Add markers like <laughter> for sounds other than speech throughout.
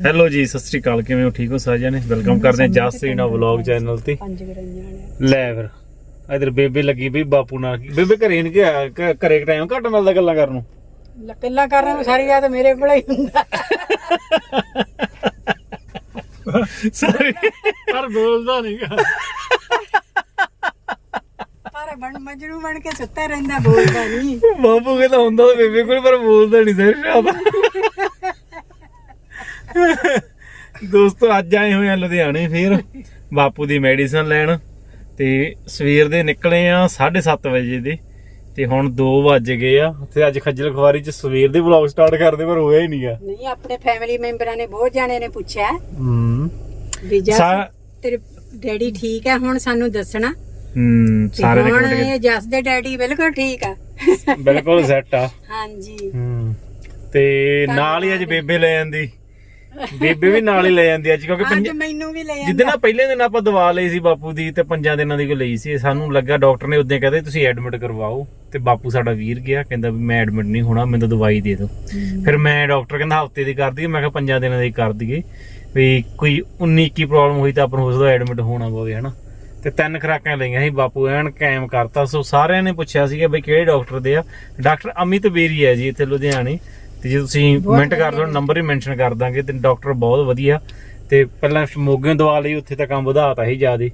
Hello ਜੀ ਸਤਿ ਸ੍ਰੀ ਅਕਾਲ। ਕਿਵੇਂ ਹੋ? ਠੀਕ ਹੋ ਸਾਰਿਆਂ ਨੇ? ਵੈਲਕਮ ਕਰਦੇ ਹਾਂ ਜਸ ਸੀਨਾ ਵਲੌਗ ਚੈਨਲ ਤੇ। ਪੰਜ ਗਰਾਈਆਂ ਨੇ। ਲੈ ਫਿਰ। ਇਧਰ ਬੇਬੇ ਲੱਗੀ ਵੀ ਬਾਪੂ ਨਾਲ। ਬੇਬੇ ਘਰੇ ਨਹੀਂ ਗਿਆ? ਘਰੇ ਟਾਈਮ ਘੱਟ ਮਿਲਦਾ ਗੱਲਾਂ ਕਰਨ ਨੂੰ? ਲੱਕੱਲਾ ਕਰਨ ਨੂੰ ਸਾਰੀ ਰਾਤ ਮੇਰੇ ਕੋਲ ਹੀ ਹੁੰਦਾ। ਸਾਰੀ ਪਰ ਬੋਲਦਾ ਨਹੀਂਗਾ ਪਰ ਬਣ ਮਜਨੂ ਬਣ ਕੇ ਸੁੱਤਾ ਰਹਿੰਦਾ ਬੋਲਦਾ ਨਹੀਂ ਬਾਪੂ ਕਹਿੰਦਾ ਹੁੰਦਾ ਤਾਂ ਬੇਬੇ ਕੋਲ ਪਰ ਬੋਲਦਾ ਨਹੀਂ ਸਰ ਸ਼ਾਦਾ ਦੋਸਤੋ ਅੱਜ ਆਏ ਹੋਏ ਆ ਲੁਧਿਆਣੇ ਫੇਰ ਬਾਪੂ ਦੀ ਮੈਡੀਸਨ ਲੈਣ। ਤੇ ਸਵੇਰ ਦੇ ਨਿਕਲੇ ਆ 7:30 ਵਜੇ ਦੇ ਤੇ ਹੁਣ 2 ਵੱਜ ਗਏ ਆ। ਤੇ ਅੱਜ ਖੱਜਲ ਖਵਾਰੀ ਚ ਸਵੇਰ ਦੇ ਵਲੌਗ ਸਟਾਰਟ ਕਰਦੇ ਪਰ ਹੋਇਆ ਹੀ ਨਹੀਂਗਾ ਨਹੀਂ ਆਪਣੇ ਫੈਮਿਲੀ ਮੈਂਬਰਾਂ ਨੇ ਬਹੁਤ ਜਾਣੇ ਨੇ ਪੁੱਛਿਆ। ਹੂੰ। ਵੀ ਜਸ ਸਾ- ਤੇਰੇ ਡੈਡੀ ਠੀਕ ਹੈ ਹੁਣ ਸਾਨੂੰ ਦੱਸਣਾ। ਹੂੰ ਸਾਰੇ ਹੁਣ ਨੇ ਇਹ ਜਸ ਦੇ ਡੈਡੀ ਬਿਲਕੁਲ ਠੀਕ ਆ। ਬਿਲਕੁਲ ਸੈੱਟ ਆ। ਹਾਂਜੀ। ਹੂੰ। ਤੇ ਨਾਲ ਹੀ ਅੱਜ ਬੇਬੇ ਲੈ ਜਾਂਦੀ ਬੇਬੇ ਵੀ ਨਾਲ ਹੀ ਲੈ ਜਾਂਦੀ ਅੱਜ ਕਿਉਂਕਿ ਅੱਜ ਪੰਜ ਮੈਨੂੰ ਵੀ ਲੈ ਜਿੱਦਣ ਆ ਪਹਿਲੇ ਦਿਨ ਆਪਾਂ ਦਵਾ ਲਈ ਸੀ ਬਾਪੂ ਦੀ ਤੇ ਪੰਜਾਂ ਦਿਨਾਂ ਦੀ ਕੋ ਲਈ ਸੀ ਸਾਨੂੰ ਲੱਗਾ ਡਾਕਟਰ ਨੇ ਉਦੋਂ ਕਹਿੰਦੇ ਤੁਸੀਂ ਐਡਮਿਟ ਕਰਵਾਓ ਤੇ ਬਾਪੂ ਸਾਡਾ ਵੀਰ ਗਿਆ ਕਹਿੰਦਾ ਵੀ ਮੈਂ ਐਡਮਿਟ ਨਹੀਂ ਹੋਣਾ ਮੈਨੂੰ ਤਾਂ ਦਵਾਈ ਦੇ ਦਿਓ। ਫਿਰ ਮੈਂ ਡਾਕਟਰ ਕਹਿੰਦਾ ਹਫ਼ਤੇ ਦੀ ਕਰ ਦਈਏ ਮੈਂ ਕਿਹਾ ਪੰਜਾਂ ਦਿਨਾਂ ਦੀ ਕਰ ਦਈਏ। ਵੀ ਕੋਈ 19 21 ਪ੍ਰੋਬਲਮ ਹੋਈ ਤਾਂ ਆਪਾਂ ਨੂੰ ਉਸਦਾ ਐਡਮਿਟ ਹੋਣਾ ਪਵੇ ਹਨਾ। ਤੇ ਤਿੰਨ ਖਰਾਕਾਂ ਲਈਆਂ ਸੀ ਬਾਪੂ ਐਨ ਕਾਇਮ ਕਰਤਾ। ਸੋ ਸਾਰਿਆਂ ਨੇ ਪੁੱਛਿਆ ਸੀ ਕਿ ਬਈ ਕਿਹੜੇ ਡਾਕਟਰ ਦੇ ਆ। ਡਾਕਟਰ ਅਮਿਤ ਬੇਰੀ ਹੈ ਜੀ ਇੱਥੇ ਲੁਧਿਆਣੇ। ਤੇ ਜੇ ਤੁਸੀਂ ਕਮੈਂਟ ਕਰ ਦਿਓ ਨੰਬਰ ਹੀ ਮੈਂਸ਼ਨ ਕਰ ਦਾਂਗੇ ਤੇ ਡਾਕਟਰ ਬਹੁਤ ਵਧੀਆ। ਤੇ ਪਹਿਲਾਂ ਮੋਗੇ ਦਵਾ ਲਈ ਉੱਥੇ ਤਾਂ ਕੰਮ ਵਧਾਤਾ ਸੀ ਜਿਆਦੇ।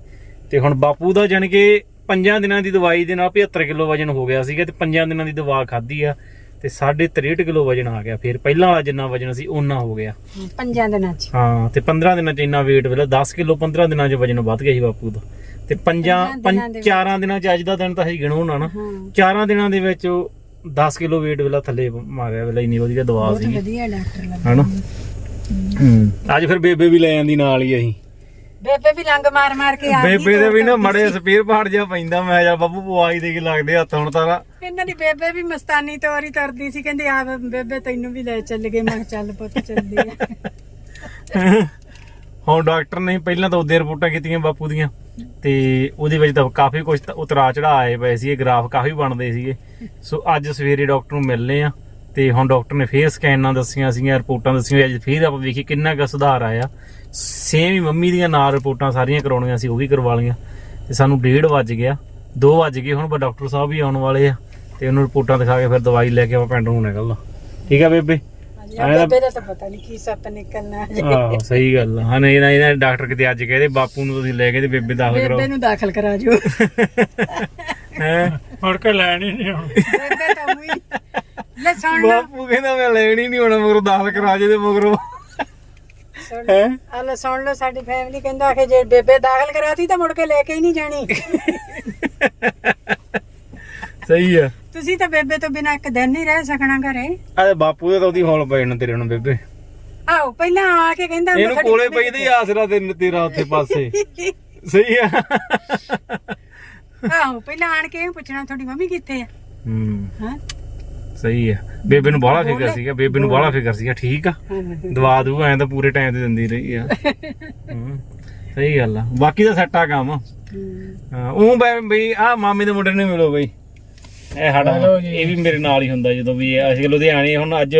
ਤੇ ਹੁਣ ਬਾਪੂ ਦਾ ਜਾਣੀ ਕਿ ਪੰਜਾਂ ਦਿਨਾਂ ਦੀ ਦਵਾਈ ਦੇ ਨਾਲ 75 ਕਿਲੋ ਵਜਨ ਹੋ ਗਿਆ ਸੀਗਾ ਤੇ ਪੰਜਾਂ ਦਿਨਾਂ ਦੀ ਦਵਾ ਖਾਧੀ ਆ ਤੇ 63 ਕਿਲੋ ਵਜਨ ਆ ਗਿਆ। ਫਿਰ ਪਹਿਲਾਂ ਵਾਲਾ ਜਿੰਨਾ ਵਜਨ ਸੀ ਓਨਾ ਹੋ ਗਿਆ। ਪੰਜਾਂ ਦਿਨਾਂ ਚ। ਹਾਂ ਤੇ 15 ਦਿਨਾਂ ਚ ਇੰਨਾ weight ਵੇਲਾ 10 ਕਿਲੋ 15 ਦਿਨਾਂ ਚ ਵਜਨ ਵੱਧ ਗਿਆ ਸੀ ਬਾਪੂ ਦਾ। ਤੇ ਪੰਜਾਂ ਪੰਜਾਂ ਦਿਨਾਂ ਚ ਅੱਜ ਦਾ ਦਿਨ ਤਾਂ ਅਸੀਂ ਗਿਣੋ ਨਾ ਨਾ। ਹਾਂ। ਚਾਰਾਂ ਦਿਨਾਂ ਦੇ ਵਿੱਚ 10 ਕਿਲੋ weight ਵੇਲਾ ਥੱਲੇ ਮਾਰਿਆ ਵੇਲਾ ਇੰਨੀ ਵਧੀਆ ਦਵਾ ਬਹੁਤ ਸੀ ਵਧੀਆ ਡਾਕਟਰ ਲੱਗਾ। ਹਨਾ? ਹੂੰ। ਅੱਜ ਫਿਰ ਬੇਬੇ ਵੀ ਲੈ ਜਾਂਦੀ ਨਾਲ ਹੀ ਅਸੀਂ। ਬੇਬੇ ਵੀ ਲੰਗ ਮਾਰ ਮਾਰ ਕੇ ਆ ਗਈ ਬੇਬੇ ਦੇ ਵੀ ਨਾ ਮੜੇ ਸਪੀਰ ਪਹਾੜ ਜਿਹਾ ਪੈਂਦਾ ਮੈਂ ਜਾ ਬਾਬੂ ਪਵਾਈ ਦੇ ਕੇ ਲੱਗਦੇ ਹੱਥ ਹੁਣ ਤਾਂ ਨਾ। ਇਹਨਾਂ ਦੀ ਬੇਬੇ ਵੀ ਮਸਤਾਨੀ ਤੋਰੀ ਕਰਦੀ ਸੀ ਕਹਿੰਦੀ ਆ ਬੇਬੇ ਤੈਨੂੰ ਵੀ ਲੈ ਚੱਲ ਗਏ ਮੈਂ ਕਿਹਾ ਚੱਲ ਪੁੱਤ ਚੱਲਦੀ ਆ। ਹੁਣ ਡਾਕਟਰ ਨੇ ਪਹਿਲਾਂ ਤਾਂ ਉਹਦੇ ਰਿਪੋਰਟਾਂ ਕੀਤੀਆਂ ਬਾਪੂ ਦੀਆਂ। ਤੇ ਉਹਦੇ ਵਿੱਚ ਤਾਂ ਕਾਫੀ ਕੁਝ ਉਤਰਾ ਚੜਾ ਆਏ ਪਏ ਸੀਗੇ ਇਹ ਗ੍ਰਾਫ ਕਾਫੀ ਬਣਦੇ ਸੀਗੇ। ਸੋ ਅੱਜ ਸਵੇਰੇ ਡਾਕਟਰ ਨੂੰ ਮਿਲਨੇ ਆ ਤੇ ਹੁਣ ਡਾਕਟਰ ਨੇ ਫੇਰ ਸਕੈਨਾਂ ਦੱਸੀਆਂ ਸੀਗੀਆਂ, ਰਿਪੋਰਟਾਂ ਦੱਸੀਆਂ। ਅੱਜ ਫੇਰ ਆਪਾਂ ਵੇਖੀ ਕਿੰਨਾ ਕੁ ਸੁਧਾਰ ਆਇਆ। ਸੇਮ ਹੀ ਮੰਮੀ ਦੀਆਂ ਨਾਲ ਰਿਪੋਰਟਾਂ ਸਾਰੀਆਂ ਕਰਾਉਣੀਆਂ ਸੀ, ਉਹ ਵੀ ਕਰਵਾ ਲਈਆਂ। ਤੇ ਸਾਨੂੰ 1:30 ਵੱਜ ਗਿਆ 2 ਵੱਜ ਗਏ ਹੁਣ ਡਾਕਟਰ ਸਾਹਿਬ ਵੀ ਆਉਣ ਵਾਲੇ ਆ ਤੇ ਉਹਨੂੰ ਰਿਪੋਰਟਾਂ ਦਿਖਾ ਕੇ ਫਿਰ ਦਵਾਈ ਲੈ ਕੇ ਆਪਾਂ ਪਿੰਡ ਨੂੰ ਨਿਕਲਣਾ। ਠੀਕ ਆ ਬੇਬੇ? ਆ ਬੇਬੇ ਦਾ ਤਾਂ ਪਤਾ ਨਹੀਂ ਕੀ ਸੱਪ ਨਿਕਲਣਾ ਹੈ। ਆਹ ਸਹੀ ਗੱਲ ਆ। ਹਾਂ ਨਹੀਂ ਨਾ ਇਹਨਾਂ ਡਾਕਟਰ ਕਿਤੇ ਅੱਜ ਕਹਿੰਦੇ ਬਾਪੂ ਨੂੰ ਤੁਸੀਂ ਲੈ ਕੇ ਤੇ ਬੇਬੇ ਦਾਖਲ ਬੇਬੇ ਕਰਾਓ ਨੂੰ ਦਾਖਲ ਕਰਾ ਜੋ ਹੈ? ਮੁੜ ਕੇ ਲੈਣ ਹੀ ਨਹੀਂ ਹੁਣ ਬੇਬੇ ਤਾਂ ਉਹੀ। ਲੈ ਸੁਣ ਬਾਪੂ ਕਹਿੰਦਾ ਮੈਂ ਲੈਣੀ ਨਹੀਂ ਹੋਣਾ ਮਗਰੋਂ ਦਾਖਲ ਕਰਾ ਜੇ ਤੇ ਮਗਰੋਂ। ਸੁਣ ਹੈ? ਆ ਲੈ ਸੁਣ ਲਓ ਸਾਡੀ ਫੈਮਿਲੀ ਕਹਿੰਦਾ ਕਿ ਜੇ ਬੇਬੇ ਦਾਖਲ ਕਰਾਤੀ ਤਾਂ ਮੁੜ ਕੇ ਲੈ ਕੇ ਹੀ ਨਹੀਂ ਜਾਣੀ। ਸਹੀ ਆ। ਤੁਸੀਂ ਤਾਂ ਬੇਬੇ ਤੋਂ ਬਿਨਾ ਇੱਕ ਦਿਨ ਨਹੀਂ ਰਹਿ ਸਕਣਾ ਘਰੇ। ਅਰੇ ਬਾਪੂ ਦੇ ਤਾਂ ਉਹਦੀ ਹੌਲ ਪੈ ਜਾਣਾ ਤੇਰੇ ਨੂੰ ਬੇਬੇ। ਆਓ ਪਹਿਲਾਂ ਆ ਕੇ ਕਹਿੰਦਾ ਇਹਨੂੰ ਕੋਲੇ ਪਈ ਤੇ ਆਸਰਾ ਤੇ ਤੇਰਾ ਉੱਥੇ ਪਾਸੇ। <laughs> ਸਹੀ ਆ। ਆਓ ਪਹਿਲਾਂ ਆਣ ਕੇ ਇਹ ਪੁੱਛਣਾ ਤੁਹਾਡੀ ਮੰਮੀ ਕਿੱਥੇ ਆ। ਹੂੰ। ਹਾਂ। ਸਹੀ ਆ। ਬੇਬੇ ਨੂੰ ਬਾਹਲਾ ਫਿਕਰ ਸੀਗਾ ਬੇਬੇ ਨੂੰ ਬਾਹਲਾ ਫਿਕਰ ਸੀਗਾ ਠੀਕ ਆ? ਦਵਾ ਦੂ ਐਂ ਤਾਂ ਪੂਰੇ ਟਾਈਮ ਤੇ ਦਿੰਦੀ ਰਹੀ ਆ। ਹੂੰ, ਸਹੀ ਗੱਲ ਆ। ਬਾਕੀ ਤਾਂ ਸੈੱਟ ਕੰਮ। ਹਾਂ, ਉਹ ਬਈ ਆ ਮਾਮੇ ਦੇ ਮੁੰਡੇ ਨੂੰ ਮਿਲੋ ਬਈ। ਇਹ ਸਾਡਾ ਇਹ ਵੀ ਮੇਰੇ ਨਾਲ ਹੀ ਹੁੰਦਾ ਜਦੋਂ ਵੀ ਅਸੀਂ ਲੁਧਿਆਣੇ ਹੁਣ ਅੱਜ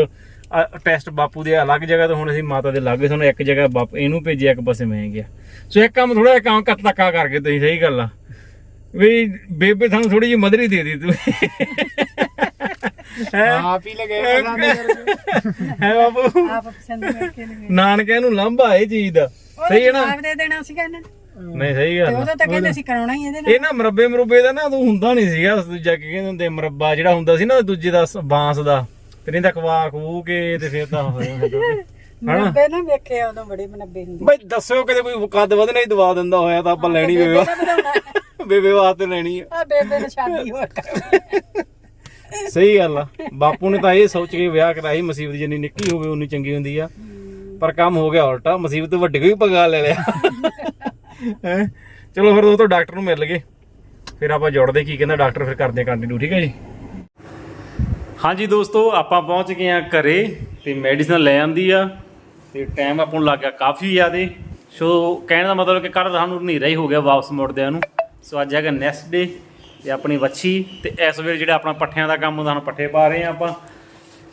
ਟੈਸਟ ਬਾਪੂ ਦੇ ਅਲੱਗ ਜਗ੍ਹਾ ਤੋਂ ਹੁਣ ਅਸੀਂ ਮਾਤਾ ਦੇ ਲਾਗੇ ਸਾਨੂੰ ਇੱਕ ਜਗ੍ਹਾ ਬਾਪ ਇਹਨੂੰ ਭੇਜਿਆ ਇੱਕ ਪਾਸੇ ਮੈਂ ਗਿਆ। ਸੋ ਇੱਕ ਕੰਮ ਥੋੜਾ ਜਿਹਾ ਕੰਮ ਕੱਟ ਧੱਕਾ ਕਰਕੇ ਤੁਸੀਂ ਸਹੀ ਗੱਲ ਆ। ਵੀ ਬੇਬੇ ਸਾਨੂੰ ਥੋੜੀ ਜਿਹੀ ਮਦਦ ਹੀ ਦੇ ਦੀ ਤੂੰ। ਹੈ? ਆਪ ਹੀ ਲਗੇ ਹੈ ਬਾਬੂ ਆਪ ਪਸੰਦ ਕਰਕੇ ਨਾਨਕਿਆਂ ਨੂੰ ਲਾਂਭਾ ਇਹ ਚੀਜ਼ ਦਾ। ਸਹੀ ਹੈ ਨਾ? ਜਵਾਬ ਦੇ ਦੇਣਾ ਸੀਗਾ ਇਹਨਾਂ ਨੇ। ਨਹੀਂ ਸਹੀ ਤੇ ਗੱਲ ਆ। ਉਦੋਂ ਤਾਂ ਕਹਿੰਦੇ ਸੀ ਕਰਾਉਣਾ ਹੀ ਇਹਦੇ ਨਾਲ। ਇਹ ਨਾ ਮਰੱਬੇ ਮਰੂਬੇ ਦਾ ਨਾ ਉਦੋਂ ਹੁੰਦਾ ਨਹੀਂ ਸੀਗਾ ਦੂਜਾ ਕੀ ਕਹਿੰਦੇ ਹੁੰਦੇ ਮਰੱਬਾ ਜਿਹੜਾ ਹੁੰਦਾ ਸੀ ਨਾ ਦੂਜੇ ਦਾ ਸ- ਬਾਂਸ ਦਾ। ਤੇ ਨਹੀਂ ਤਾਂ ਖੂ ਕੇ ਤੇ ਫਿਰ ਤਾਂ <laughs> ਹੋਇਆ ਮਨੱਬੇ ਨਾ ਵੇਖੇ ਉਦੋਂ ਬੜੇ ਮਨੱਬੇ ਹੁੰਦੇ। ਬਈ ਦੱਸਿਓ ਕਿਤੇ ਕੋਈ ਕੱਦ ਵਧਣਾ ਹੀ ਦਵਾ ਦਿੰਦਾ ਹੋਇਆ ਤਾਂ ਆਪਾਂ ਲੈਣੀ ਬੇਬੇ <laughs> ਬੇਬੇ ਵਾਸਤੇ ਲੈਣੀ ਆ। ਆ ਬੇਬੇ ਨੇ ਸ਼ਾਦੀ ਹੋ <laughs> ਸਹੀ ਗੱਲ ਆ। ਬਾਪੂ ਨੇ ਤਾਂ ਇਹ ਸੋਚ ਕੇ ਵਿਆਹ ਕਰਾਈ ਮੁਸੀਬਤ ਜਿੰਨੀ ਨਿੱਕੀ ਹੋਵੇ ਉਨੀ ਚੰਗੀ ਹੁੰਦੀ ਆ। ਪਰ ਕੰਮ ਹੋ ਗਿਆ ਉਲਟਾ ਮੁਸੀਬਤ ਵੱਡੀ ਕੋਈ ਪੰਗਾ ਲੈ ਲਿਆ। ਹੈਂ? ਚਲੋ ਫਿਰ ਦੋਸਤੋ ਡਾਕਟਰ ਨੂੰ ਮਿਲ ਗਏ। ਫਿਰ ਆਪਾਂ ਜੁੜਦੇ ਕੀ ਕਹਿੰਦਾ ਡਾਕਟਰ ਫਿਰ ਕਰਦੇ ਕੰਟੀਨਿਊ ਠੀਕ ਹੈ ਜੀ? ਹਾਂਜੀ ਦੋਸਤੋ, ਆਪਾਂ ਪਹੁੰਚ ਗਏ ਆ ਘਰੇ ਤੇ ਮੈਡੀਸਨ ਲੈ ਆਂਦੀ ਆ ਤੇ ਟਾਈਮ ਆਪਾਂ ਨੂੰ ਲੱਗ ਗਿਆ ਕਾਫੀ ਜ਼ਿਆਦੇ। ਸੋ ਕਹਿਣ ਦਾ ਮਤਲਬ ਕਿ ਕੱਲ ਸਾਨੂੰ ਹਨੇਰਾ ਹੀ ਹੋ ਗਿਆ ਵਾਪਸ ਮੁੜਦਿਆਂ ਨੂੰ। ਸੋ ਅੱਜ ਹੈਗਾ ਨੈਕਸਟ ਡੇ ਤੇ ਆਪਣੀ ਵੱਛੀ ਤੇ ਇਸ ਵੇਲੇ ਜਿਹੜਾ ਆਪਣਾ ਪੱਠਿਆਂ ਦਾ ਕੰਮ ਹੁੰਦਾ ਹੁਣ ਪੱਠੇ ਪਾ ਰਹੇ ਆ ਆਪਾਂ।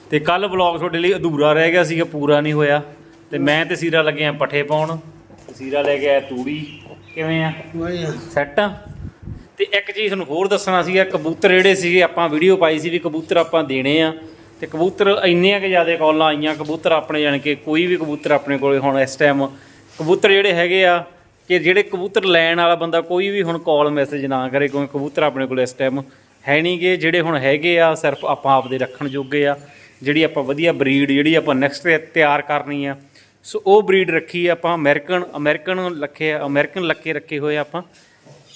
ਤੇ ਕੱਲ ਵਲੌਗ ਤੁਹਾਡੇ ਲਈ ਅਧੂਰਾ ਰਹਿ ਗਿਆ ਸੀਗਾ, ਪੂਰਾ ਨਹੀਂ ਹੋਇਆ। ਤੇ ਮੈਂ ਤੇ ਸੀਰਾ ਲੱਗੇ ਆ ਪੱਠੇ ਪਾਉਣ। ਸੀਰਾ ਲੈ ਕੇ ਆਇਆ ਤੂੜੀ। ਕਿਵੇਂ ਆ? ਸੈੱਟ ਆ? ਤੇ ਇੱਕ ਚੀਜ਼ ਤੁਹਾਨੂੰ ਹੋਰ ਦੱਸਣਾ ਸੀਗਾ ਕਬੂਤਰ ਜਿਹੜੇ ਸੀਗੇ ਆਪਾਂ ਵੀਡੀਓ ਪਾਈ ਸੀ ਵੀ ਕਬੂਤਰ ਆਪਾਂ ਦੇਣੇ ਆ। ਤੇ ਕਬੂਤਰ ਇੰਨੀਆਂ ਕਿ ਜ਼ਿਆਦਾ ਕਾਲਾਂ ਆਈਆਂ ਕਬੂਤਰ ਆਪਣੇ ਜਾਣ ਕੇ ਕੋਈ ਵੀ ਕਬੂਤਰ ਆਪਣੇ ਕੋਲੇ ਹੁਣ ਇਸ ਟਾਈਮ ਕਬੂਤਰ ਜਿਹੜੇ ਹੈਗੇ ਆ ਕਿ ਜਿਹੜੇ ਕਬੂਤਰ ਲੈਣ ਵਾਲਾ ਬੰਦਾ ਕੋਈ ਵੀ ਹੁਣ ਕਾਲ ਮੈਸੇਜ ਨਾ ਕਰੇ ਕਿਉਂਕਿ ਕਬੂਤਰ ਆਪਣੇ ਕੋਲ ਇਸ ਟਾਈਮ ਹੈ ਨਹੀਂਗੇ ਜਿਹੜੇ ਹੁਣ ਹੈਗੇ ਆ ਸਿਰਫ ਆਪਾਂ ਆਪਦੇ ਰੱਖਣ ਜੋਗੇ ਆ। ਜਿਹੜੀ ਆਪਾਂ ਵਧੀਆ ਬਰੀਡ ਜਿਹੜੀ ਆਪਾਂ ਨੈਕਸਟ ਤਿਆਰ ਕਰਨੀ ਆ ਸੋ ਉਹ ਬਰੀਡ ਰੱਖੀ ਆਪਾਂ ਅਮਰੀਕਨ ਅਮਰੀਕਨ ਲੱਖੇ ਅਮਰੀਕਨ ਲੱਕੇ ਰੱਖੇ ਹੋਏ ਆਪਾਂ।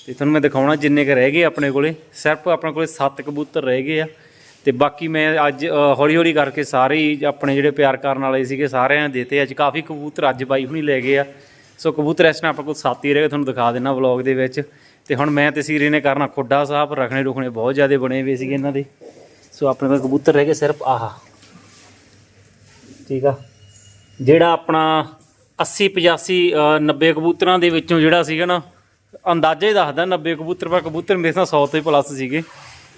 ਤੇ ਤੁਹਾਨੂੰ ਮੈਂ ਦਿਖਾਉਣਾ ਜਿੰਨੇ ਕ ਰਹਿ ਗਏ ਆਪਣੇ ਕੋਲੇ। ਸਿਰਫ ਆਪਣੇ ਕੋਲੇ 7 ਕਬੂਤਰ ਰਹਿ ਗਏ ਆ। ਤੇ ਬਾਕੀ ਮੈਂ ਅੱਜ ਹੌਲੀ ਹੌਲੀ ਕਰਕੇ ਸਾਰੇ ਹੀ ਆਪਣੇ ਜਿਹੜੇ ਪਿਆਰ ਕਰਨ ਵਾਲੇ ਸੀਗੇ, ਸਾਰਿਆਂ ਨੇ ਦਿੱਤੇ। ਅੱਜ ਕਾਫੀ ਕਬੂਤਰ ਅੱਜ ਬਾਈ ਹੁਣੀ ਲੈ ਗਏ ਆ। ਸੋ ਕਬੂਤਰ ਇਸ ਨਾਲ ਆਪਾਂ ਕੋਲ ਸੱਤ ਹੀ ਰਹਿ ਗਏ, ਤੁਹਾਨੂੰ ਦਿਖਾ ਦੇਣਾ ਵਲੌਗ ਦੇ ਵਿੱਚ। ਤੇ ਹੁਣ ਮੈਂ ਤੇ ਸੀਰੇ ਨੇ ਕਰਨਾ ਖੁੱਡਾ ਸਾਹਿਬ, ਰੱਖਣੇ ਰੁਖਣੇ ਬਹੁਤ ਜ਼ਿਆਦਾ ਬਣੇ ਹੋਏ ਸੀਗੇ ਇਹਨਾਂ ਦੇ। ਸੋ ਆਪਣੇ ਕੋਲ ਕਬੂਤਰ ਰਹਿ ਗਏ ਸਿਰਫ ਆਹਾ। ਠੀਕ ਆ? ਜਿਹੜਾ ਆਪਣਾ 80 85 ਅ, 90 ਕਬੂਤਰਾਂ ਦੇ ਵਿੱਚੋਂ ਜਿਹੜਾ ਸੀਗਾ ਨਾ ਅੰਦਾਜ਼ਾ ਹੀ ਦੱਸਦਾ 90 ਕਬੂਤਰ ਪਰ ਕਬੂਤਰ ਮੇਰੇ ਨਾਲ 100 ਤੋਂ ਪਲੱਸ ਸੀਗੇ।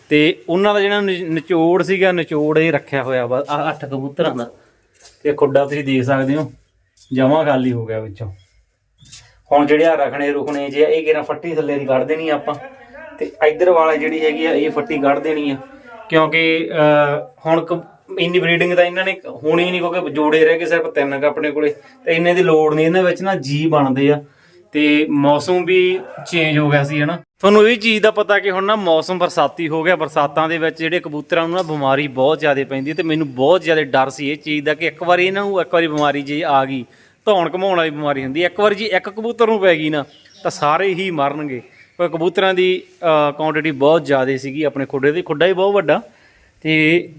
ਤੇ ਉਹਨਾਂ ਦਾ ਜਿਹੜਾ ਨਿ- ਨਿਚੋੜ ਸੀਗਾ ਨਿਚੋੜ ਇਹ ਰੱਖਿਆ ਹੋਇਆ ਵਾ ਆਹ ਅੱਠ ਕਬੂਤਰਾਂ ਦਾ। ਤੇ ਖੁੱਡਾ ਤੁਸੀਂ ਦੇਖ ਸਕਦੇ ਹੋ ਜਮਾ ਖਾਲੀ ਹੋ ਗਿਆ ਵਿੱਚੋਂ। ਹੁਣ ਜਿਹੜੇ ਆ ਰਖਣੇ ਰੁਖਣੇ ਜੇ ਇਹ ਕਿਹੜਾ ਫੱਟੀ ਥੱਲੇ ਦੀ ਕੱਢ ਦੇਣੀ ਆਪਾਂ। ਤੇ ਇਧਰ ਵਾਲਾ ਜਿਹੜੀ ਹੈਗੀ ਆ ਇਹ ਫੱਟੀ ਕੱਢ ਦੇਣੀ ਆ। ਕਿਉਂਕਿ ਹੁਣ ਕ- ਇੰਨੀ ਬਰੀਡਿੰਗ ਤਾਂ ਇਹਨਾਂ ਨੇ ਹੋਣੀ ਨਹੀਂ ਕਿਉਂਕਿ ਜੋੜੇ ਰਹਿ ਗਏ ਸਿਰਫ ਤਿੰਨ ਕ ਆਪਣੇ ਕੋਲੇ। ਤੇ ਇੰਨੇ ਦੀ ਲੋੜ ਨਹੀਂ, ਇਹਨਾਂ ਵਿੱਚ ਨਾ ਜੀ ਬਣਦੇ ਆ। ਤੇ ਮੌਸਮ ਵੀ ਚੇਂਜ ਹੋ ਗਿਆ ਸੀ, ਹਨਾ। ਤੁਹਾਨੂੰ ਇਹ ਚੀਜ਼ ਦਾ ਪਤਾ ਕਿ ਹੁਣ ਨਾ ਮੌਸਮ ਬਰਸਾਤੀ ਹੋ ਗਿਆ। ਬਰਸਾਤਾਂ ਦੇ ਵਿੱਚ ਜਿਹੜੇ ਕਬੂਤਰਾਂ ਨੂੰ ਨਾ ਬਿਮਾਰੀ ਬਹੁਤ ਜ਼ਿਆਦਾ ਪੈਂਦੀ ਹੈ ਤੇ ਮੈਨੂੰ ਬਹੁਤ ਜ਼ਿਆਦਾ ਡਰ ਸੀ ਇਹ ਚੀਜ਼ ਦਾ ਕਿ ਇੱਕ ਵਾਰੀ ਇਹਨਾਂ ਨੂੰ, ਇੱਕ ਵਾਰੀ ਬਿਮਾਰੀ ਜੇ ਆ ਗਈ, ਧੌਣ ਘਮਾਉਣ ਵਾਲੀ ਬਿਮਾਰੀ ਹੁੰਦੀ ਹੈ ਇੱਕ ਵਾਰ ਜੀ ਇੱਕ ਕਬੂਤਰ ਨੂੰ ਪੈ ਗਈ ਨਾ, ਤਾਂ ਸਾਰੇ ਹੀ ਮਰਨਗੇ। ਪਰ ਕਬੂਤਰਾਂ ਦੀ ਕੁਆਂਟੀਟੀ ਬਹੁਤ ਜ਼ਿਆਦਾ ਸੀਗੀ ਆਪਣੇ ਖੁੱਡੇ ਦੀ। ਖੁੱਡਾ ਹੀ ਬਹੁਤ ਵੱਡਾ। ਤੇ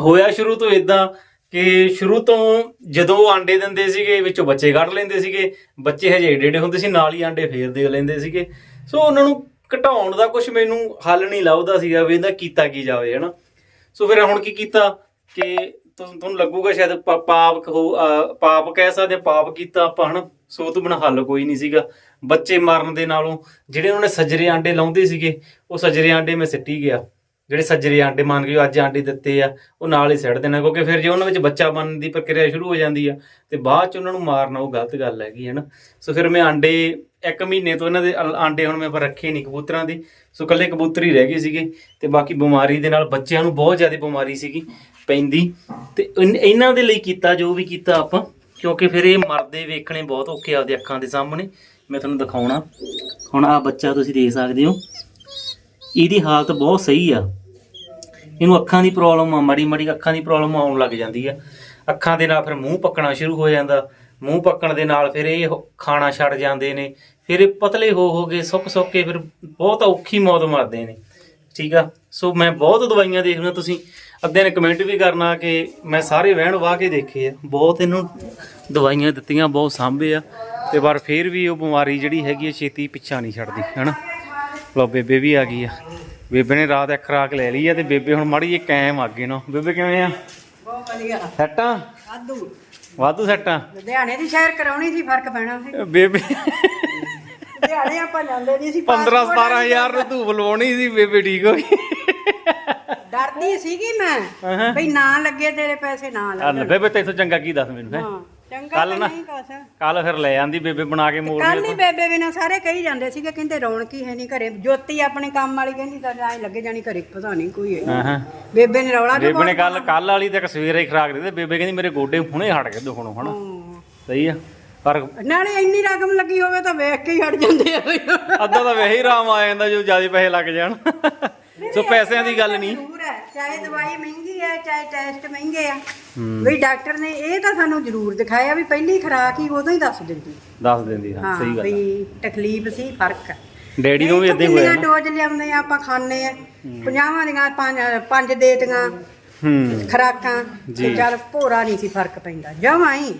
ਹੋਇਆ ਸ਼ੁਰੂ ਤੋਂ ਇਦਾਂ ਕਿ ਸ਼ੁਰੂ ਤੋਂ ਜਦੋਂ ਉਹ ਆਂਡੇ ਦਿੰਦੇ ਸੀਗੇ ਵਿੱਚੋਂ ਬੱਚੇ ਕੱਢ ਲੈਂਦੇ ਸੀਗੇ ਬੱਚੇ ਹਜੇ ਏਡੇ ਹੁੰਦੇ ਸੀ ਨਾਲ ਹੀ ਆਂਡੇ ਫੇਰ ਦੇ ਲੈਂਦੇ ਸੀਗੇ। ਸੋ ਉਹਨਾਂ ਨੂੰ ਘਟਾਉਣ ਦਾ ਕੁਝ ਮੈਨੂੰ ਹੱਲ ਨਹੀਂ ਲੱਭਦਾ ਸੀਗਾ ਵੀ ਇਹਦਾ ਕੀਤਾ ਕੀ ਜਾਵੇ ਹਨਾ। ਸੋ ਫਿਰ ਹੁਣ ਕੀ ਕੀਤਾ ਕਿ ਤੁਹਾਨੂੰ ਤੁਹਾਨੂੰ ਲੱਗੂਗਾ ਸ਼ਾਇਦ ਪਾ- ਪਾਪ ਪਾਪ ਕਹਿ ਸਕਦੇ ਹਾਂ, ਪਾਪ ਕੀਤਾ ਆਪਾਂ ਹਨਾ। ਸੋ ਉਹ ਤੋਂ ਬਿਨਾਂ ਹੱਲ ਕੋਈ ਨਹੀਂ ਸੀਗਾ। ਬੱਚੇ ਮਾਰਨ ਦੇ ਨਾਲੋਂ ਜਿਹੜੇ ਉਹਨਾਂ ਨੇ ਸੱਜਰੇ ਆਂਡੇ ਲਾਉਂਦੇ ਸੀਗੇ ਉਹ ਸੱਜਰੇ ਆਂਡੇ ਮੈਂ ਸਿੱਟੀ ਗਿਆ। ਜਿਹੜੇ ਸੱਜਰੇ ਆਂਡੇ ਮੰਨ ਕੇ ਅੱਜ ਆਂਡੇ ਦਿੱਤੇ ਆ, ਉਹ ਨਾਲ ਹੀ ਸਿੱਟ ਦੇਣਾ, ਕਿਉਂਕਿ ਫਿਰ ਜੇ ਉਹਨਾਂ ਵਿੱਚ ਬੱਚਾ ਬਣਨ ਦੀ ਪ੍ਰਕਿਰਿਆ ਸ਼ੁਰੂ ਹੋ ਜਾਂਦੀ ਆ, ਤੇ ਬਾਅਦ ਚ ਉਹਨਾਂ ਨੂੰ ਮਾਰਨਾ ਉਹ ਗਲਤ ਗੱਲ ਹੈਗੀ ਹੈ ਨਾ। ਸੋ ਫਿਰ ਮੈਂ ਆਂਡੇ ਇੱਕ ਮਹੀਨੇ ਤੋਂ ਇਹਨਾਂ ਦੇ ਅਲ- ਆਂਡੇ ਹੁਣ ਮੈਂ ਪਰ ਰੱਖੇ ਨਹੀਂ ਕਬੂਤਰਾਂ ਦੇ, ਸੋ ਕੱਲੇ ਕਬੂਤਰ ਹੀ ਰਹਿ ਗਏ ਸੀਗੇ, ਤੇ ਬਾਕੀ ਬਿਮਾਰੀ ਦੇ ਨਾਲ ਬੱਚਿਆਂ ਨੂੰ ਬਹੁਤ ਜ਼ਿਆਦਾ ਬਿਮਾਰੀ ਸੀਗੀ ਪੈਂਦੀ। ਤੇ ਇਨ- ਇਹਨਾਂ ਦੇ ਲਈ ਕੀਤਾ, ਜੋ ਵੀ ਕੀਤਾ ਆਪਾਂ, ਕਿਉਂਕਿ ਫਿਰ ਇਹ ਮਰਦੇ ਵੇਖਣੇ ਬਹੁਤ ਔਖੇ ਆਪਦੇ ਅੱਖਾਂ ਦੇ ਸਾਹਮਣੇ। ਮੈਂ ਤੁਹਾਨੂੰ ਦਿਖਾਉਣਾ। ਹੁਣ ਆ ਬੱਚਾ ਤੁਸੀਂ ਦੇਖ ਸਕਦੇ ਹੋ। ਇਹਦੀ ਹਾਲਤ ਬਹੁਤ ਸਹੀ ਆ। ਇਹਨੂੰ ਅੱਖਾਂ ਦੀ ਪ੍ਰੋਬਲਮ ਆ, ਮਾੜੀ ਮਾੜੀ ਅੱਖਾਂ ਦੀ ਪ੍ਰੋਬਲਮ ਆਉਣ ਲੱਗ ਜਾਂਦੀ ਆ। ਅੱਖਾਂ ਦੇ ਨਾਲ ਫਿਰ ਮੂੰਹ ਪੱਕਣਾ ਸ਼ੁਰੂ ਹੋ ਜਾਂਦਾ। ਮੂੰਹ ਪੱਕਣ ਦੇ ਨਾਲ ਫਿਰ ਇਹ ਖਾਣਾ ਛੱਡ ਜਾਂਦੇ ਨੇ। ਫਿਰ ਇਹ ਪਤਲੇ ਹੋ ਹੋ ਕੇ, ਸੁੱਕ ਸੁੱਕ ਕੇ ਫਿਰ ਬਹੁਤ ਔਖੀ ਮੌਤ ਮਰਦੇ ਨੇ। ਠੀਕ ਆ? ਸੋ ਮੈਂ ਬਹੁਤ ਦਵਾਈਆਂ ਦੇਖਣਾ ਤੁਸੀਂ ਅੱਧਿਆਂ ਨੇ ਕਮੈਂਟ ਵੀ ਕਰਨਾ ਕਿ ਮੈਂ ਸਾਰੇ ਵਹਿਣ ਵਾਹ ਕੇ ਦੇਖੇ ਆ। ਬਹੁਤ ਇਹਨੂੰ ਦਵਾਈਆਂ ਦਿੱਤੀਆਂ, ਬਹੁਤ ਸਾਂਭੇ ਆ। ਤੇ ਪਰ ਫਿਰ ਵੀ ਉਹ ਬਿਮਾਰੀ ਜਿਹੜੀ ਹੈਗੀ ਆ, ਛੇਤੀ ਪਿੱਛਾ ਨਹੀਂ ਛੱਡਦੀ, ਹਨਾ? ਲੋ ਬੇਬੇ ਵੀ ਆ ਗਈ ਆ। ਬੇਬੇ ਨੇ ਰਾਤ ਇੱਕ ਖਰਾਕ ਲੈ ਲਈ ਆ ਤੇ ਬੇਬੇ ਹੁਣ ਮਾੜੀ ਜਿਹੀ ਕਾਇਮ ਅੱਗੇ ਨਾ। ਬੇਬੇ ਕਿਵੇਂ ਆ? ਬਹੁਤ ਵਧੀਆ। ਸੈੱਟਾਂ? ਵਾਧੂ। ਸੈੱਟਾਂ? ਲੁਧਿਆਣੇ ਦੀ ਸ਼ਹਿਰ ਕਰਾਉਣੀ ਸੀ ਫ਼ਰਕ ਪੈਣਾ ਸੀ। ਬੇਬੇ। ਲੁਧਿਆਣੇ ਆਪਾਂ ਜਾਂਦੇ ਨਹੀਂ ਸੀ 15 17000 ਨੂੰ ਧੂਬ ਲਵਾਉਣੀ ਸੀ ਬੇਬੇ ਠੀਕ ਹੋ ਗਈ। ਡਰਦੀ ਸੀਗੀ ਮੈਂ। ਬਈ ਨਾ ਲੱਗੇ ਤੇਰੇ ਪੈਸੇ ਨਾ ਆ ਲੱਗੇ ਲੈ ਬੇਬੇ ਤੈਨੂੰ ਚੰਗਾ ਕੀ ਦੱਸ ਮੈਨੂੰ ਹੈ। ਤਾਂ ਨਾ- ਨਹੀਂ ਕੁਛ। ਕੱਲ ਫਿਰ ਲੈ ਆਂਦੀ ਬੇਬੇ ਬਣਾ ਕੇ ਮੋੜ ਕੱਲ ਹੀ ਬੇਬੇ ਬਿਨਾ ਸਾਰੇ ਕਹੀ ਜਾਂਦੇ ਸੀਗੇ ਕਹਿੰਦੇ ਰੌਣਕ ਹੀ ਹੈ ਨਹੀਂ ਘਰੇ। ਜੋਤੀ ਆਪਣੇ ਕੰਮ ਵਾਲੀ ਕਹਿੰਦੀ ਤਾਂ ਐ ਲੱਗੇ ਜਾਣੀ ਘਰੇ ਪਤਾ ਨਹੀਂ ਕੋਈ ਹੈ ਹਾਂ ਹਾਂ। ਬੇਬੇ ਨੇ ਰੌਲਾ ਬੇਬੇ ਨੇ ਕੱਲ ਕੱਲ ਵਾਲੀ ਤੇ ਇੱਕ ਸਵੇਰੇ ਹੀ ਖਰਾਕ ਦੇ ਤੇ ਬੇਬੇ ਕਹਿੰਦੀ ਮੇਰੇ ਗੋਡੇ ਹੁਣੇ ਹਟ ਗਏ ਦੁਖਣੋਂ ਹਨਾ। ਸਹੀ ਆ। ਪਰ ਨਾਲੇ ਇੰਨੀ ਰਕਮ ਲੱਗੀ ਹੋਵੇ ਤਾਂ ਵੇਖ ਕੇ ਹੀ ਹਟ ਜਾਂਦੇ ਆ। ਅੱਧਾ ਤਾਂ ਵੈਸੇ ਹੀ ਆਰਾਮ ਆ ਜਾਂਦਾ ਜੋ ਜ਼ਿਆਦਾ ਪੈਸੇ ਲੱਗ ਜਾਣ। ਸੋ ਪੈਸਿਆਂ ਦੀ ਗੱਲ ਨਹੀਂ। ਜ਼ਰੂਰ ਹੈ ਚਾਹੇ ਦਵਾਈ ਮਹਿੰਗੀ ਹੈ ਚਾਹੇ ਟੈਸਟ ਮਹਿੰਗੇ ਆ। ਵੀ ਡਾਕਟਰ ਨੇ ਇਹ ਤਾਂ ਸਾਨੂੰ ਜ਼ਰੂਰ ਦਿਖਾਇਆ ਵੀ ਪਹਿਲੀ ਖੁਰਾਕ ਹੀ ਉਦੋਂ ਹੀ ਦੱਸ ਦਿੰਦੀ। ਦੱਸ ਦਿੰਦੀ ਹਾਂ ਸਹੀ ਗੱਲ ਵੀ ਤਕਲੀਫ ਸੀ ਫ਼ਰਕ ਹੈ ਡੈਡੀ ਨੂੰ ਵੀ ਇਦਾਂ ਹੀ ਹੋਇਆ ਕਿੰਨੀਆਂ ਡੋਜ਼ ਲਿਆਉਂਦੇ ਆ ਆਪਾਂ ਖਾਣੇ ਆ। ਪੰਜਾਹਾਂ ਦੀਆਂ ਪੰਜ ਪੰਜ ਦੇਤੀਆਂ ਹੂੰ। ਖਰਾਕਾਂ। ਤੇ ਚੱਲ ਭੋਰਾ ਨਹੀਂ ਸੀ ਫ਼ਰਕ ਪੈਂਦਾ। ਜਮਾਂ ਹੀ।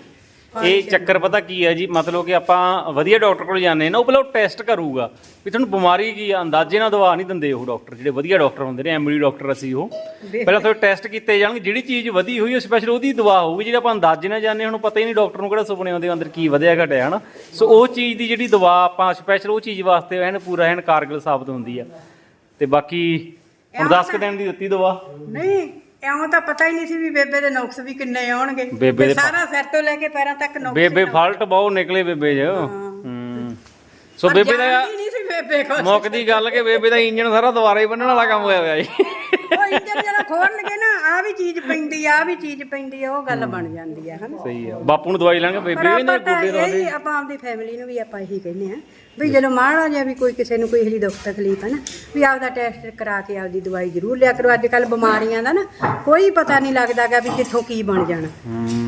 ਇਹ ਚੱਕਰ ਪਤਾ ਕੀ ਹੈ ਜੀ? ਮਤਲਬ ਕਿ ਆਪਾਂ ਵਧੀਆ ਡਾਕਟਰ ਕੋਲ ਜਾਂਦੇ ਨਾ ਉਹ ਪਹਿਲਾਂ ਟੈਸਟ ਕਰੂਗਾ ਵੀ ਤੁਹਾਨੂੰ ਬਿਮਾਰੀ ਕੀ ਆ ਅੰਦਾਜ਼ੇ ਨਾਲ ਦਵਾ ਨਹੀਂ ਦਿੰਦੇ ਉਹ ਡਾਕਟਰ ਜਿਹੜੇ ਵਧੀਆ ਡਾਕਟਰ ਹੁੰਦੇ ਨੇ ਐਮਡੀ ਡਾਕਟਰ ਅਸੀਂ ਉਹ। ਪਹਿਲਾਂ ਤੁਹਾਡੇ ਟੈਸਟ ਕੀਤੇ ਜਾਣਗੇ ਜਿਹੜੀ ਚੀਜ਼ ਵਧੀ ਹੋਈ ਉਹ ਸਪੈਸ਼ਲ ਉਹਦੀ ਦਵਾ ਹੋਊਗੀ ਜਿਹੜੀ ਆਪਾਂ ਅੰਦਾਜ਼ੇ ਨਾਲ ਜਾਂਦੇ ਹੁਣ ਪਤਾ ਹੀ ਨਹੀਂ ਡਾਕਟਰ ਨੂੰ ਕਿਹੜਾ ਸੁਪਨੇ ਆਉਂਦੇ ਅੰਦਰ ਕੀ ਵਧਿਆ ਘਟਿਆ ਹਨਾ? ਸੋ ਉਹ ਚੀਜ਼ ਦੀ ਜਿਹੜੀ ਦਵਾ ਆਪਾਂ ਸਪੈਸ਼ਲ ਉਹ ਚੀਜ਼ ਵਾਸਤੇ ਐਨ ਪੂਰਾ ਐਨ ਕਾਰਗਲ ਸਾਬਤ ਹੁੰਦੀ ਆ। ਤੇ ਬਾਕੀ ਹੁਣ 10 ਕੁ ਦਿਨ ਦੀ ਦਿੱਤੀ ਦਵਾ। ਨਹੀਂ ਐਉਂ ਤਾਂ ਪਤਾ ਹੀ ਨਹੀਂ ਸੀ ਵੀ ਬੇਬੇ ਦੇ ਨੁਕਸ ਵੀ ਕਿੰਨੇ ਆਉਣਗੇ। ਬੇਬੇ ਤੇ ਦੇ ਸਾਰਾ ਸਿਰ ਤੋਂ ਲੈ ਕੇ ਪੈਰਾਂ ਤੱਕ ਨੁਕਸ ਬੇਬੇ ਫਾਲਟ ਬਹੁਤ ਨਿਕਲੇ ਬੇਬੇ 'ਚ। ਹੂੰ। ਸੋ ਬੇਬੇ ਦਾ ਨਹੀਂ ਸੀ ਬੇਬੇ ਕੁਛ ਮੁੱਕ ਦੀ ਗੱਲ ਕਿ ਬੇਬੇ ਦਾ ਇੰਜਨ ਸਾਰਾ ਦੁਬਾਰਾ ਹੀ ਬੰਨਣ ਵਾਲਾ ਕੰਮ ਹੋਇਆ ਹੋਇਆ ਜੀ। ਉਹ ਇੰਜਨ ਜਦੋਂ ਖੋਲਣਗੇ ਨਾ ਆ ਵੀ ਚੀਜ਼ ਪੈਂਦੀ ਆ ਆਹ ਵੀ ਚੀਜ਼ ਪੈਂਦੀ ਆ ਉਹ ਗੱਲ ਬਣ ਜਾਂਦੀ ਆ ਹਨਾ? ਸਹੀ ਆ। ਬਾਪੂ ਨੂੰ ਦਵਾਈ ਲੈਣਗੇ ਪਰ ਬੇਬੇ ਆਪਾਂ ਇਹਨਾਂ ਤਾਂ ਗੋਡੇ ਇਹ ਆਪਾਂ ਆਪਦੀ ਫੈਮਿਲੀ ਨੂੰ ਵੀ ਆਪਾਂ ਇਹੀ ਕਹਿੰਦੇ ਆ ਵੀ ਜਦੋਂ ਮਾੜਾ ਜਿਹਾ ਵੀ ਕੋਈ ਕਿਸੇ ਨੂੰ ਕੋਈ ਜਿਹੀ ਦੁੱਖ ਤਕਲੀਫ ਹੈ ਨਾ ਵੀ ਆਪਦਾ ਟੈਸਟ ਕਰਾ ਕੇ ਆਪਦੀ ਦਵਾਈ ਜ਼ਰੂਰ ਲਿਆ ਕਰੋ। ਅੱਜ ਕੱਲ ਬਿਮਾਰੀਆਂ ਦਾ ਨਾ ਕੋਈ ਪਤਾ ਨਹੀਂ ਲੱਗਦਾਗਾ ਵੀ ਕਿੱਥੋਂ ਕੀ ਬਣ ਜਾਣਾ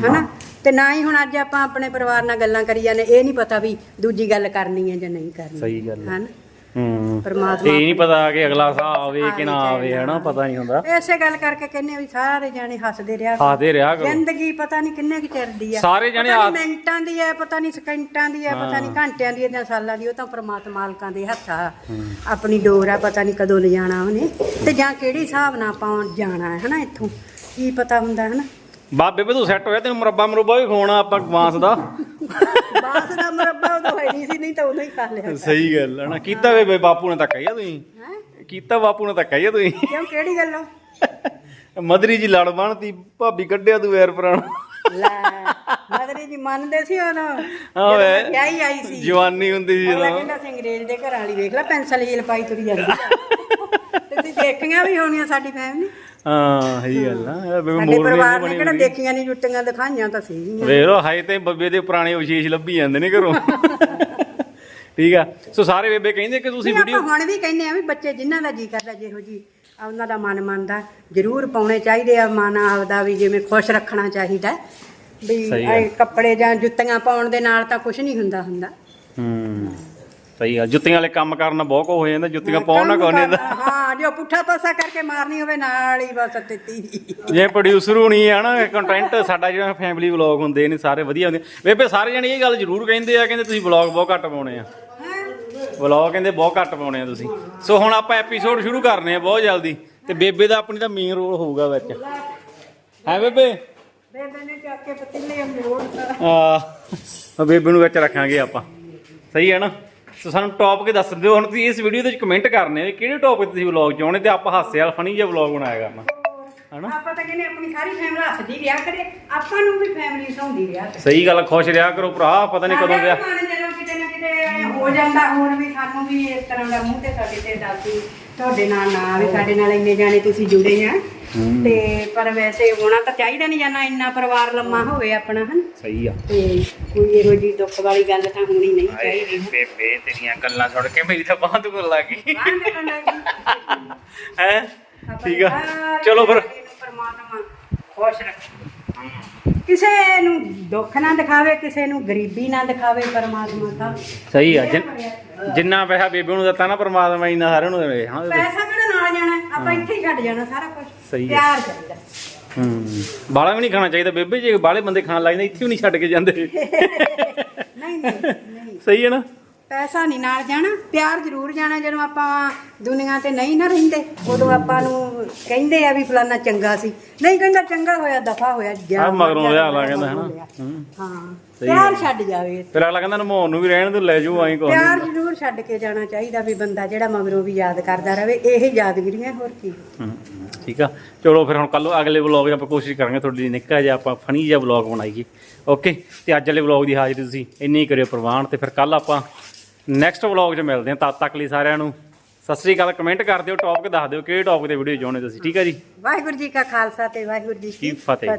ਹਨਾ? ਤੇ ਨਾ ਹੀ ਹੁਣ ਅੱਜ ਆਪਾਂ ਆਪਣੇ ਪਰਿਵਾਰ ਨਾਲ ਗੱਲਾਂ ਕਰੀ ਜਾਂਦੇ ਇਹ ਨਹੀਂ ਪਤਾ ਵੀ ਦੂਜੀ ਗੱਲ ਕਰਨੀ ਹੈ ਜਾਂ ਨਹੀਂ ਕਰਨੀ ਸਹੀ ਗੱਲ ਹੈ ਹਨਾ? ਹੂੰ ਪਰਮਾਤਮਾ ਇਹ ਨਹੀਂ ਪਤਾ ਕਿ ਅਗਲਾ ਸਾਹ ਆਵੇ ਕਿ ਨਾ ਆਵੇ ਹਨਾ? ਪਤਾ ਨਹੀਂ ਹੁੰਦਾ। ਐਸੇ ਗੱਲ ਕਰਕੇ ਕਹਿੰਦੇ ਆ ਵੀ ਸਾਰੇ ਜਾਣੇ ਹੱਸਦੇ ਰਿਹਾ ਕਰੋ। ਖਾਦੇ ਰਿਹਾ ਕਰੋ। ਜ਼ਿੰਦਗੀ ਪਤਾ ਨਹੀਂ ਕਿੰਨੇ ਕੁ ਚਿਰ ਦੀ ਆ। ਸਾਰੇ ਜਾਣੇ ਪਤਾ ਆ ਨੀ ਮਿੰਟਾਂ ਦੀ ਹੈ ਪਤਾ ਨਹੀਂ ਸਕਿੰਟਾਂ ਦੀ ਹੈ ਪਤਾ ਨਹੀਂ ਘੰਟਿਆਂ ਦੀ ਹੈ ਜਾਂ ਸਾਲਾਂ ਦੀ ਉਹ ਤਾਂ ਪ੍ਰਮਾਤਮਾ ਮਾਲਕਾਂ ਦੇ ਹੱਥ। ਆ ਆਪਣੀ ਡੋਰ ਆ ਪਤਾ ਨਹੀਂ ਕਦੋਂ ਲਿਜਾਣਾ ਉਹਨੇ। ਤੇ ਜਾਂ ਕਿਹੜੀ ਹਿਸਾਬ ਨਾਲ ਆਪਾਂ ਜਾਣਾ ਹੈ ਹਨਾ ਇੱਥੋਂ? ਕੀ ਪਤਾ ਹੁੰਦਾ ਹਨਾ? ਬਾਬੇ ਬੇ ਤੂੰ ਸੈੱਟ ਹੋਇਆ ਤੈਨੂੰ ਮੁਰੱਬਾ ਮਰੁੱਬਾ ਵੀ ਖਵਾਉਣਾ ਆਪਾਂ ਬਾਂਸ ਦਾ। ਬਾਸ ਦਾ ਮੁਰੱਬਾ ਉਦੋਂ ਹੈ ਨਹੀਂ ਸੀ ਨਹੀਂ ਤਾਂ ਉਦੋਂ ਹੀ ਖਾ ਲਿਆ ਸਹੀ ਗੱਲ ਹੈ ਨਾ। ਕੀਤਾ ਵੇ ਬਾਪੂ ਨੇ ਧੱਕਾ ਹੀ ਆ ਤੁਸੀਂ ਹੈ? ਕੀਤਾ ਬਾਪੂ ਨੇ ਧੱਕਾ ਹੀ ਆ ਤੁਸੀਂ ਕਿਉਂ ਕਿਹੜੀ ਗੱਲੋਂ ਮਦਰੀ ਜੀ ਲੜ ਬਣਤੀ ਭਾਬੀ ਕੱਢਿਆ ਤੂੰ ਵੈਰ ਪੁਰਾਣਾ ਲੈ ਮਦਰੀ ਜੀ ਮੰਨਦੇ ਸੀ ਉਦੋਂ ਹਾਂ ਵੇ। ਵਿਆਹੀ ਆਈ ਸੀ। ਜਵਾਨੀ ਹੁੰਦੀ ਸੀ ਜਦੋਂ। ਕਹਿੰਦਾ ਸੀ ਅੰਗਰੇਜ਼ ਦੇ ਘਰ ਵਾਲੀ ਵੇਖ ਲੈ ਪੈਨਸਲ ਹੀਲ ਪਾਈ ਤੁਰੀ ਜਾਂਦੀ। ਤੇ ਤੁਸੀਂ ਦੇਖੀਆਂ ਵੀ ਹੋਣੀਆਂ ਸਾਡੀ ਫੈਮਿਲੀ। ਹਾਂ ਸਹੀ ਗੱਲ ਆ। ਇਹ ਬੇਬੇ ਸਾਡੇ ਮੋਰ ਪਰਿਵਾਰ ਨਹੀਂ ਨੇ ਬਣੀ ਕਿਹੜਾ ਹੁੰਦੀ ਦੇਖੀਆਂ ਨਹੀਂ ਜੁੱਤੀਆਂ ਦਿਖਾਈਆਂ ਤਾਂ ਸੀਗੀਆਂ। ਵੇਖ ਲੋ ਹਾਏ ਤੇ ਬੱਬੇ ਦੇ ਪੁਰਾਣੇ ਵਿਸ਼ੇਸ਼ ਲੱਭੀ ਜਾਂਦੇ ਨੇ ਘਰੋਂ। ਠੀਕ ਆ। ਸੋ ਸਾਰੇ ਬੇਬੇ ਕਹਿੰਦੇ ਕਿ ਤੁਸੀਂ ਨਹੀਂ, ਵੀਡੀਓ ਆਪਾਂ ਹੁਣ ਵੀ ਕਹਿੰਦੇ ਆ ਵੀ ਬੱਚੇ ਜਿਨ੍ਹਾਂ ਦਾ ਜੀ ਕਰਦਾ ਜਿਹੋ ਜੀ ਉਹਨਾਂ ਦਾ ਮਨ ਮੰਨਦਾ। ਜ਼ਰੂਰ ਪਾਉਣੇ ਚਾਹੀਦੇ ਆ ਮਨ ਆਪਦਾ ਵੀ ਜਿਵੇਂ ਖੁਸ਼ ਰੱਖਣਾ ਚਾਹੀਦਾ। ਵੀ ਕੱਪੜੇ ਜਾਂ ਜੁੱਤੀਆਂ ਪਾਉਣ ਦੇ ਨਾਲ ਤਾਂ ਕੁਝ ਨਹੀਂ ਹੁੰਦਾ ਹੁੰਦਾ। ਹੂੰ। ਸਹੀ ਆ ਜੁੱਤੀਆਂ ਵਾਲੇ ਕੰਮ ਕਰਨਾ ਬਹੁਤ ਕੋ ਹੋ ਜਾਂਦਾ ਜੁੱਤੀਆਂ ਪਾਉਣ ਨਾ ਕੋਨੇ ਦਾ ਹਾਂ ਜੋ ਪੁੱਠਾ ਪਾਸਾ ਕਰਕੇ ਮਾਰਨੀ ਹੋਵੇ ਨਾਲ ਹੀ ਬਸ ਦਿੱਤੀ ਜੇ ਪ੍ਰੋਡਿਊਸਰ ਹੋਣੀ ਆ ਨਾ ਕੰਟੈਂਟ ਸਾਡਾ ਜਿਹੜਾ ਫੈਮਿਲੀ ਵਲੌਗ ਹੁੰਦੇ ਨੇ ਸਾਰੇ ਵਧੀਆ ਹੁੰਦੇ। ਬੇਬੇ ਸਾਰੇ ਜਣੇ ਇਹ ਗੱਲ ਜ਼ਰੂਰ ਕਹਿੰਦੇ ਆ ਕਹਿੰਦੇ ਤੁਸੀਂ ਵਲੌਗ ਬਹੁਤ ਘੱਟ ਪਾਉਣੇ ਆ। ਵਲੌਗ ਕਹਿੰਦੇ ਬਹੁਤ ਘੱਟ ਪਾਉਣੇ ਆ ਤੁਸੀਂ। ਸੋ ਹੁਣ ਆਪਾਂ ਐਪੀਸੋਡ ਸ਼ੁਰੂ ਕਰਨੇ ਆ ਬਹੁਤ ਜਲਦੀ ਤੇ ਬੇਬੇ ਦਾ ਆਪਣੀ ਦਾ ਮੇਨ ਰੋਲ ਹੋਊਗਾ ਵਿੱਚ। ਹੈ ਬੇਬੇ? ਬੇਬੇ ਨੇ ਚੱਕ ਕੇ ਪਤੀਲੇ ਮੋੜਤਾ ਆ ਬੇਬੇ ਨੂੰ ਵਿੱਚ ਰੱਖਾਂਗੇ ਆਪਾਂ। ਸਹੀ ਹੈ ਨਾ? ਸੋ ਸਾਨੂੰ ਟੌਪਿਕ ਦੱਸ ਦਿਓ। ਹੁਣ ਤੁਸੀਂ ਇਸ ਵੀਡੀਓ ਦੇ ਵਿੱਚ ਕਮੈਂਟ ਕਰਨੇ ਵੀ ਕਿਹੜੇ ਟੌਪਿਕ ਤੁਸੀਂ ਵਲੌਗ ਚਾਹੁੰਦੇ ਤੇ ਆਪਾਂ ਹਾਸੇ ਵਾਲਾ ਫਨੀ ਜਿਹਾ ਵਲੌਗ ਬਣਾਇਆ ਕਰਨਾ। ਹਨਾ? ਆਪਾਂ ਤਾਂ ਕਹਿੰਦੇ ਆਪਣੀ ਸਾਰੀ ਫੈਮਿਲੀ ਹੱਸਦੀ ਰਿਹਾ ਕਰੇ ਆਪਾਂ ਨੂੰ ਵੀ ਫੈਮਿਲੀ ਸੌਂਦੀ ਰਿਹਾ ਕਰੇ। ਸਹੀ ਗੱਲ ਆ, ਖੁਸ਼ ਰਿਹਾ ਕਰੋ ਭਰਾ ਪਤਾ ਨਹੀਂ ਕਦੋਂ ਵਿਆਹ ਸਾਡੇ ਕਿਤੇ ਨਾ ਕਿਤੇ ਹੋ ਜਾਂਦਾ ਹੋਰ ਵੀ ਸਾਨੂੰ ਵੀ ਇਸ ਤਰ੍ਹਾਂ ਦਾ ਮੂੰਹ ਤੇ ਸਾਡੇ ਤੇ ਦੱਸਦੀ ਤੁਹਾਡੇ ਨਾਲ ਨਾ ਵੀ ਸਾਡੇ ਨਾਲ ਇੰਨੇ ਜਾਣੇ ਤੁਸੀਂ ਜੁੜੇ ਆ। ਤੇ ਪਰ ਵੈਸੇ ਹੋਣਾ ਤਾਂ ਚਾਹੀਦਾ ਨਹੀਂ ਜਾਣਾ ਇੰਨਾ ਪਰਿਵਾਰ ਲੰਮਾ ਹੋਵੇ ਆਪਣਾ ਹਨ? ਸਹੀ ਆ। ਤੇ ਕੋਈ ਇਹੋ ਜੀ ਦੁੱਖ ਵਾਲੀ ਗੱਲ ਤਾਂ ਹੋਣੀ ਨਹੀਂ ਚਾਹੀਦੀ ਬੇਬੇ ਤੇਰੀਆਂ ਗੱਲਾਂ ਸੁਣ ਕੇ ਮੇਰੀ ਤਾਂ ਬਾਂਹ ਦੁਖਣ ਲੱਗ ਗਈ। ਹੈ? ਠੀਕ ਆ। ਚਲੋ ਫਿਰ। ਪਰਮਾਤਮਾ ਖੁਸ਼ ਰੱਖੇ। ਕਿਸੇ ਨੂੰ ਦੁੱਖ ਨਾ ਦਿਖਾਵੇ ਕਿਸੇ ਨੂੰ ਗਰੀਬੀ ਨਾ ਦਿਖਾਵੇ ਪਰਮਾਤਮਾ ਦਾ। ਸਹੀ ਆ ਜਿੰਨ- ਜਿੰਨਾ ਪੈਸਾ ਬੇਬੇ ਨੂੰ ਦਿੱਤਾ ਨਾ ਪਰਮਾਤਮਾ ਇੰਨਾ ਸਾਰਿਆਂ ਨੂੰ ਦੇਵੇ ਹਾਂ ਬੇਬੇ? ਪੈਸਾ ਕਿਹੜਾ ਨਾਲ ਜਾਣਾ? ਆਪਾਂ ਇੱਥੇ ਹੀ ਛੱਡ ਜਾਣਾ ਸਾਰਾ ਕੁਝ ਸਹੀ ਹੈ। ਪਿਆਰ ਚਾਹੀਦਾ। ਹੂੰ ਬਾਲਾ ਵੀ ਨਹੀਂ ਖਾਣਾ ਚਾਹੀਦਾ ਬੇਬੇ ਜੇ ਬਾਲੇ ਬੰਦੇ ਖਾਣ ਲੱਗ ਜਾਂਦੇ ਇੱਥੇ ਵੀ ਨਹੀਂ ਛੱਡ ਕੇ ਜਾਂਦੇ। <laughs> ਨਹੀਂ ਨਹੀਂ ਨਹੀਂ। ਸਹੀ ਹੈ ਨਾ? ਪੈਸਾ ਨਹੀਂ ਨਾਲ ਜਾਣਾ ਪਿਆਰ ਜ਼ਰੂਰ ਜਾਣਾ ਜਦੋਂ ਆਪਾਂ ਦੁਨੀਆ ਤੇ ਨਹੀਂ ਨਾ ਰਹਿੰਦੇ ਉਦੋਂ ਆਪਾਂ ਨੂੰ ਕਹਿੰਦੇ ਆ ਵੀ ਫਲਾਨਾ ਚੰਗਾ ਸੀ। ਨਹੀਂ ਕਹਿੰਦਾ ਚੰਗਾ ਹੋਇਆ ਦਫਾ ਹੋਇਆ ਗਿਆ ਆਹ ਮਗਰੋਂ ਵਿਆਹ ਲਾ ਕਹਿੰਦਾ ਹਨਾ। ਹੂੰ। ਹਾਂ ਪਿਆਰ ਛੱਡ ਜਾਵੇ। ਫਿਰ ਅਗਲਾ ਕਹਿੰਦਾ ਨਮਾਉਣ ਨੂੰ ਵੀ ਰਹਿਣ ਦੇ ਲੈ ਜਾਓ ਆਈ ਕੋਈ ਪਿਆਰ ਜ਼ਰੂਰ ਛੱਡ ਕੇ ਜਾਣਾ ਚਾਹੀਦਾ ਵੀ ਬੰਦਾ ਜਿਹੜਾ ਮਗਰੋਂ ਵੀ ਯਾਦ ਕਰਦਾ ਰਵੇ ਇਹ ਯਾਦਗਿਰੀਆਂ ਹੋਰ ਕੀ। ਠੀਕ ਆ। ਚਲੋ ਫਿਰ ਹੁਣ ਕੱਲ ਅਗਲੇ ਵਲੌਗ ਆਪਾਂ ਕੋਸ਼ਿਸ਼ ਕਰਾਂਗੇ ਤੁਹਾਡੇ ਲਈ ਨਿੱਕਾ ਜਿਹਾ ਆਪਾਂ ਫਨੀ ਜਿਹਾ ਵਲੌਗ ਬਣਾਈਏ। ਓਕੇ ਤੇ ਅੱਜ ਵਾਲੇ ਵਲੌਗ ਦੀ ਹਾਜ਼ਰੀ ਤੁਸੀਂ ਇੰਨੀ ਕਰਿਓ ਪ੍ਰਵਾਨ ਤੇ ਫਿਰ ਕੱਲ ਆਪਾਂ ਨੈਕਸਟ ਵਲੌਗ 'ਚ ਮਿਲਦੇ ਹਾਂ। ਤਦ ਤੱਕ ਲਈ ਸਾਰਿਆਂ ਨੂੰ ਸਤਿ ਸ੍ਰੀ ਅਕਾਲ। ਕਮੈਂਟ ਕਰ ਦਿਓ ਟੌਪਿਕ ਦੱਸ ਦਿਓ ਕਿਹੜੇ ਟੌਪਿਕ ਤੇ ਵੀਡੀਓ ਚਾਹੁੰਦੇ ਤੁਸੀਂ ਠੀਕ ਆ ਜੀ? ਵਾਹਿਗੁਰੂ ਜੀ ਕਾ ਖਾਲਸਾ ਤੇ ਵਾਹਿਗੁਰੂ ਜੀ ਕੀ। ਫਤਿਹ।